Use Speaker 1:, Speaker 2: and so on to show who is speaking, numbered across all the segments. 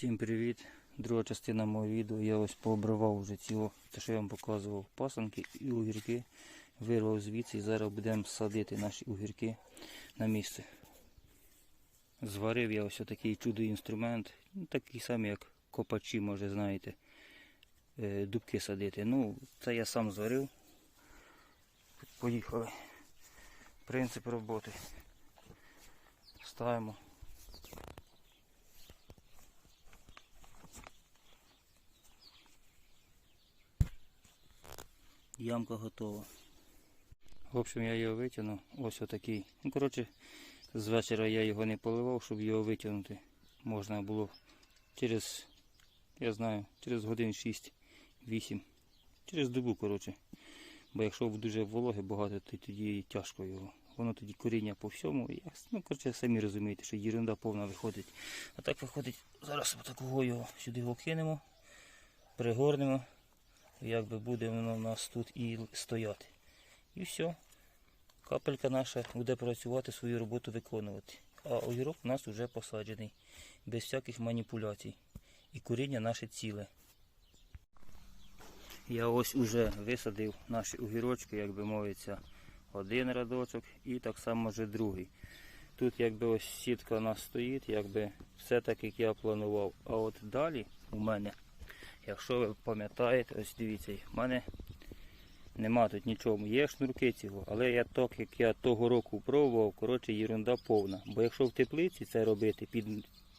Speaker 1: Всім привіт! Друга частина мого відео. Я ось пообривав вже ціло, те, що я вам показував, пасанки і огірки. Вирвав звідси і зараз будемо садити наші огірки на місце. Зварив я ось такий чудо інструмент, ну, такий самий, як копачі, може, знаєте, е, дубки садити. Ну, це я сам зварив. Поїхали. Принцип роботи. Ставимо. Ямка готова. В общем, я його витягнув. Ось отакий. Ну, коротше, з вечора я його не поливав, щоб його витягнути. Можна було через, я знаю, через годин 6-8. Через добу, коротше. Бо якщо дуже вологи багато, то тоді тяжко його. Воно тоді коріння по всьому. Ну, коротше, самі розумієте, що ерунда повна виходить. А так виходить, зараз отакого його сюди його кинемо, пригорнемо якби буде воно в нас тут і стояти. І все. Капелька наша буде працювати, свою роботу виконувати. А огірок у нас вже посаджений, без всяких маніпуляцій. І коріння наше ціле. Я ось уже висадив наші огірочки, як би мовиться, один рядочок і так само вже другий. Тут якби ось сітка у нас стоїть, якби все так, як я планував. А от далі у мене Якщо ви пам'ятаєте, ось дивіться, в мене нема тут нічого. Є шнурки цього, але я так, як я того року пробував, коротше, ерунда повна. Бо якщо в теплиці це робити під,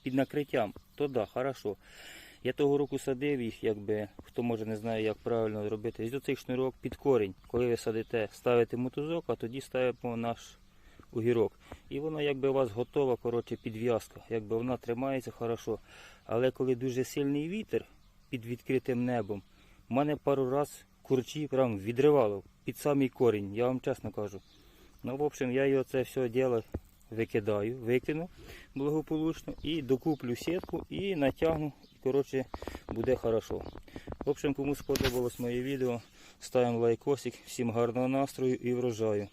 Speaker 1: під накриттям, то да, хорошо. Я того року садив їх, якби хто може не знає, як правильно робити. Ось цей шнурок під корінь. Коли ви садите, ставите мотузок, а тоді ставимо наш огірок. І воно якби у вас готова, коротше, підв'язка. Якби вона тримається хорошо. Але коли дуже сильний вітер, під відкритим небом. У мене пару раз курчі прям відривало під самий корінь, я вам чесно кажу. Ну, в общем, я його це все діло викидаю, викину благополучно і докуплю сітку і натягну. Коротше, буде хорошо. В общем, кому сподобалось моє відео, ставимо лайкосик. Всім гарного настрою і врожаю.